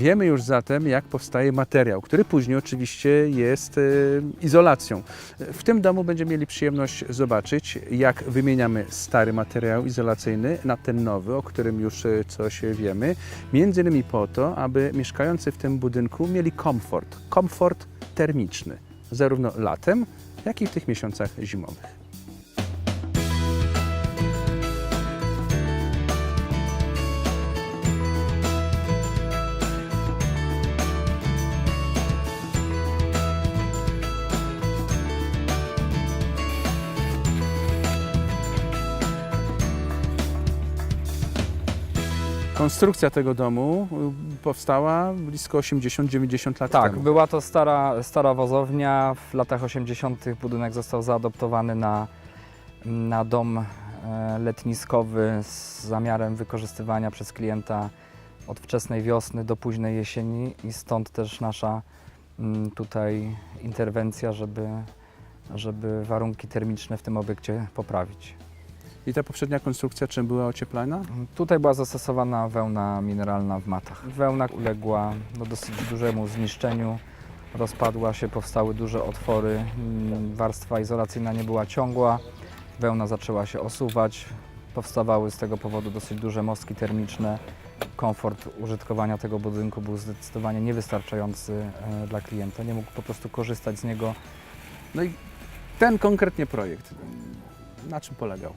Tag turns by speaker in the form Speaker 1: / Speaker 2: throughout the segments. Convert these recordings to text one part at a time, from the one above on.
Speaker 1: Wiemy już zatem, jak powstaje materiał, który później oczywiście jest e, izolacją. W tym domu będziemy mieli przyjemność zobaczyć, jak wymieniamy stary materiał izolacyjny na ten nowy, o którym już e, coś wiemy. Między innymi po to, aby mieszkający w tym budynku mieli komfort, komfort termiczny, zarówno latem, jak i w tych miesiącach zimowych. Konstrukcja tego domu y, powstała blisko 80-90 lat
Speaker 2: Tak,
Speaker 1: temu.
Speaker 2: była to stara, stara wozownia. W latach 80. budynek został zaadoptowany na, na dom e, letniskowy z zamiarem wykorzystywania przez klienta od wczesnej wiosny do późnej jesieni i stąd też nasza mm, tutaj interwencja, żeby, żeby warunki termiczne w tym obiekcie poprawić.
Speaker 1: I ta poprzednia konstrukcja czym była ocieplana?
Speaker 2: Tutaj była zastosowana wełna mineralna w matach. Wełna uległa no, dosyć dużemu zniszczeniu, rozpadła się, powstały duże otwory, mm, warstwa izolacyjna nie była ciągła, wełna zaczęła się osuwać, powstawały z tego powodu dosyć duże mostki termiczne. Komfort użytkowania tego budynku był zdecydowanie niewystarczający e, dla klienta, nie mógł po prostu korzystać z niego
Speaker 1: No i ten konkretnie projekt, na czym polegał?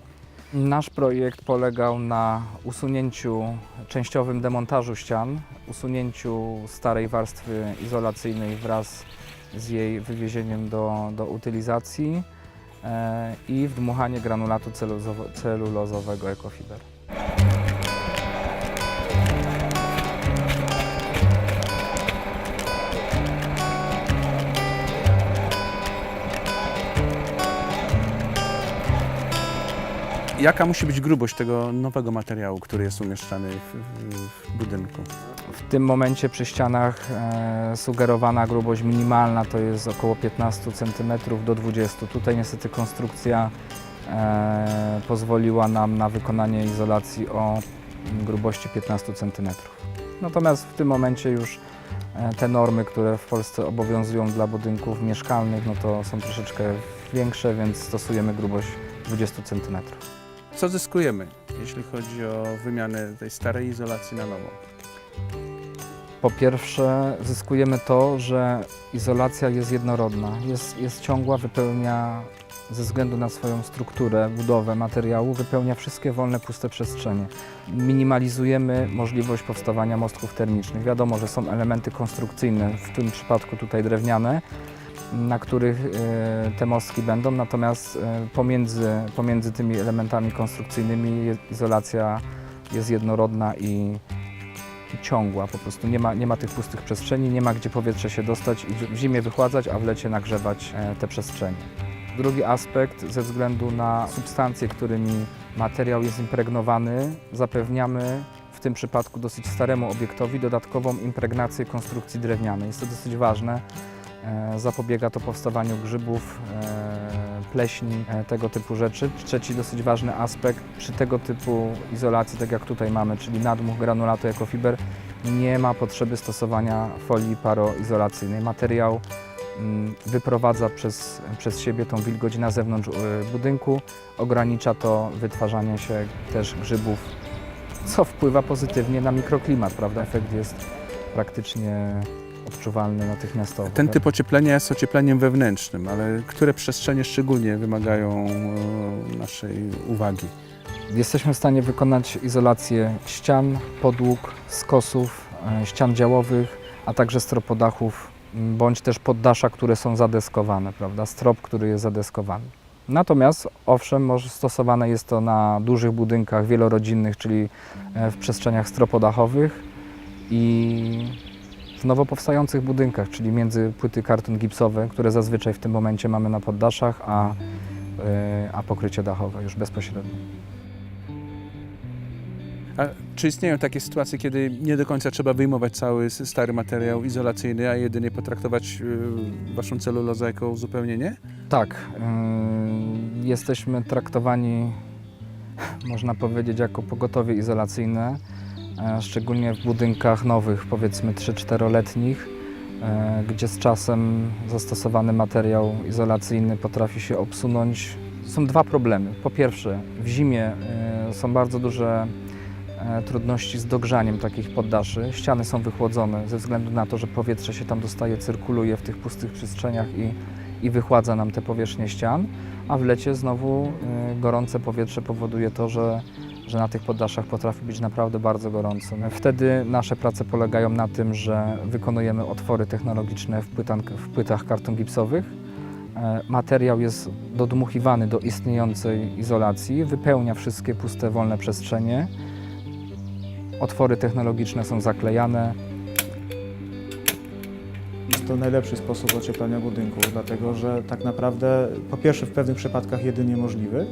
Speaker 2: Nasz projekt polegał na usunięciu, częściowym demontażu ścian, usunięciu starej warstwy izolacyjnej wraz z jej wywiezieniem do, do utylizacji e, i wdmuchanie granulatu celuzowo- celulozowego Ecofiber.
Speaker 1: Jaka musi być grubość tego nowego materiału, który jest umieszczany w, w, budynku?
Speaker 2: W tym momencie przy ścianach e, sugerowana grubość minimalna to jest około 15 cm do 20 Tutaj niestety konstrukcja e, pozwoliła nam na wykonanie izolacji o grubości 15 cm. Natomiast w tym momencie już e, te normy, które w Polsce obowiązują dla budynków mieszkalnych, no to są troszeczkę większe, więc stosujemy grubość 20 cm.
Speaker 1: Co zyskujemy, jeśli chodzi o wymianę tej starej izolacji na nową?
Speaker 2: Po pierwsze, zyskujemy to, że izolacja jest jednorodna, jest, jest ciągła, wypełnia ze względu na swoją strukturę, budowę materiału, wypełnia wszystkie wolne, puste przestrzenie. Minimalizujemy możliwość powstawania mostków termicznych. Wiadomo, że są elementy konstrukcyjne, w tym przypadku tutaj drewniane, na których e, te mostki będą, natomiast e, pomiędzy, pomiędzy tymi elementami konstrukcyjnymi izolacja jest jednorodna i, ciągła. Po prostu nie ma, nie ma tych pustych przestrzeni, nie ma gdzie powietrze się dostać i w- w zimie wychładzać, a w lecie nagrzewać e, te przestrzenie. Drugi aspekt, ze względu na substancje, którymi materiał jest impregnowany, zapewniamy w tym przypadku dosyć staremu obiektowi dodatkową impregnację konstrukcji drewnianej. Jest to dosyć ważne. E, Zapobiega to powstawaniu grzybów, e, pleśni, e, tego typu rzeczy. Trzeci dosyć ważny aspekt przy tego typu izolacji, tak jak tutaj mamy, czyli nadmuch granulatu Ecofiber, nie ma potrzeby stosowania folii paroizolacyjnej. Materiał mm, wyprowadza przez, przez siebie tą wilgoć na zewnątrz budynku, ogranicza to wytwarzanie się też grzybów, co wpływa pozytywnie na mikroklimat, prawda? Efekt jest praktycznie odczuwalny natychmiastowo.
Speaker 1: Ten typ ocieplenia jest ociepleniem wewnętrznym, ale które przestrzenie szczególnie wymagają e, naszej uwagi?
Speaker 2: Jesteśmy w stanie wykonać izolację ścian, podłóg, skosów, e, ścian działowych, a także stropodachów, bądź też poddasza, które są zadeskowane, prawda? Strop, który jest zadeskowany. Natomiast owszem, może stosowane jest to na dużych budynkach wielorodzinnych, czyli e, w przestrzeniach stropodachowych i w nowo powstających budynkach, czyli między płyty karton gipsowe, które zazwyczaj w tym momencie mamy na poddaszach, a, e, a pokrycie dachowe już bezpośrednio.
Speaker 1: A czy istnieją takie sytuacje, kiedy nie do końca trzeba wyjmować cały stary materiał izolacyjny, a jedynie potraktować e, waszą celulozę jako uzupełnienie?
Speaker 2: Tak, yy, jesteśmy traktowani, można powiedzieć, jako pogotowie izolacyjne. E, szczególnie w budynkach nowych, powiedzmy 3-4-letnich, e, gdzie z czasem zastosowany materiał izolacyjny potrafi się obsunąć. Są dwa problemy. Po pierwsze, w zimie e, są bardzo duże trudności z dogrzaniem takich poddaszy. Ściany są wychłodzone ze względu na to, że powietrze się tam dostaje, cyrkuluje w tych pustych przestrzeniach i, i wychładza nam te powierzchnie ścian, a w lecie znowu gorące powietrze powoduje to, że, że na tych poddaszach potrafi być naprawdę bardzo gorąco. Wtedy nasze prace polegają na tym, że wykonujemy otwory technologiczne w, płytank, w płytach karton gipsowych. E, Materiał jest dodmuchiwany do istniejącej izolacji, wypełnia wszystkie puste, wolne przestrzenie. Otwory technologiczne są zaklejane.
Speaker 3: Jest to najlepszy sposób ocieplania budynków, dlatego że tak naprawdę po pierwsze w pewnych przypadkach jedynie możliwy,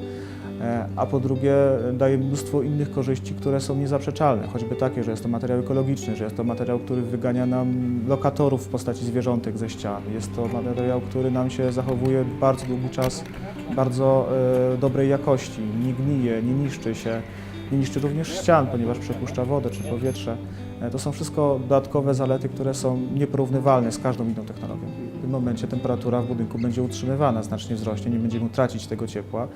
Speaker 3: a po drugie daje mnóstwo innych korzyści, które są niezaprzeczalne, choćby takie, że jest to materiał ekologiczny, że jest to materiał, który wygania nam lokatorów w postaci zwierzątek ze ścian, jest to materiał, który nam się zachowuje bardzo długi czas bardzo e, dobrej jakości, nie gnije, nie niszczy się, nie niszczy również ścian, ponieważ przepuszcza wodę czy powietrze. E, To są wszystko dodatkowe zalety, które są nieporównywalne z każdą inną technologią. W tym momencie temperatura w budynku będzie utrzymywana, znacznie wzrośnie, nie będziemy tracić tego ciepła.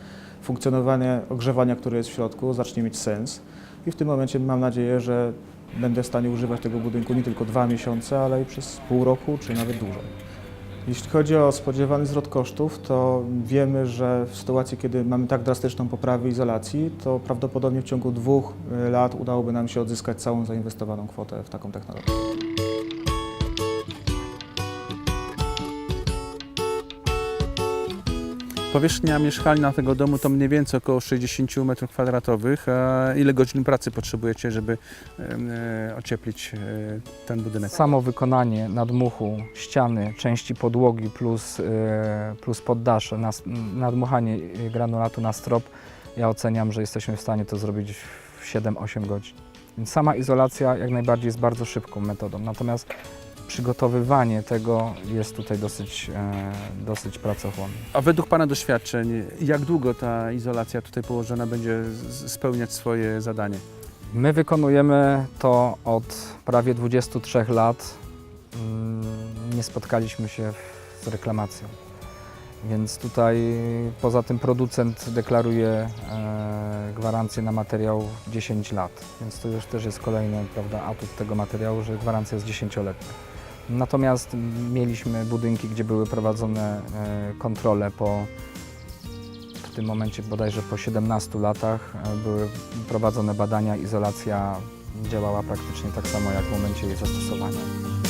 Speaker 3: Funkcjonowanie ogrzewania, które jest w środku, zacznie mieć sens i w tym momencie mam nadzieję, że będę w stanie używać tego budynku nie tylko dwa miesiące, ale i przez pół roku czy nawet dłużej. Jeśli chodzi o spodziewany zwrot kosztów, to wiemy, że w sytuacji, kiedy mamy tak drastyczną poprawę izolacji, to prawdopodobnie w ciągu dwóch y, lat udałoby nam się odzyskać całą zainwestowaną kwotę w taką technologię.
Speaker 1: Powierzchnia mieszkalna tego domu to mniej więcej około 60 m2. A ile godzin pracy potrzebujecie, żeby e, ocieplić e, ten budynek?
Speaker 2: Samo wykonanie nadmuchu ściany, części podłogi plus, e, plus poddasze, nadmuchanie granulatu na strop, ja oceniam, że jesteśmy w stanie to zrobić w 7-8 godzin. Więc sama izolacja jak najbardziej jest bardzo szybką metodą, natomiast przygotowywanie tego jest tutaj dosyć, e, dosyć pracochłonne.
Speaker 1: A według Pana doświadczeń, jak długo ta izolacja tutaj położona będzie z- spełniać swoje zadanie?
Speaker 2: My wykonujemy to od prawie 23 lat. Mm, Nie spotkaliśmy się w- z reklamacją. Więc tutaj poza tym producent deklaruje e, gwarancję na materiał 10 lat. Więc to już też jest kolejny prawda, atut tego materiału, że gwarancja jest 10-letnia. Natomiast mieliśmy budynki, gdzie były prowadzone e, kontrole po w tym momencie bodajże po 17 latach e, były prowadzone badania, izolacja działała praktycznie tak samo jak w momencie jej zastosowania.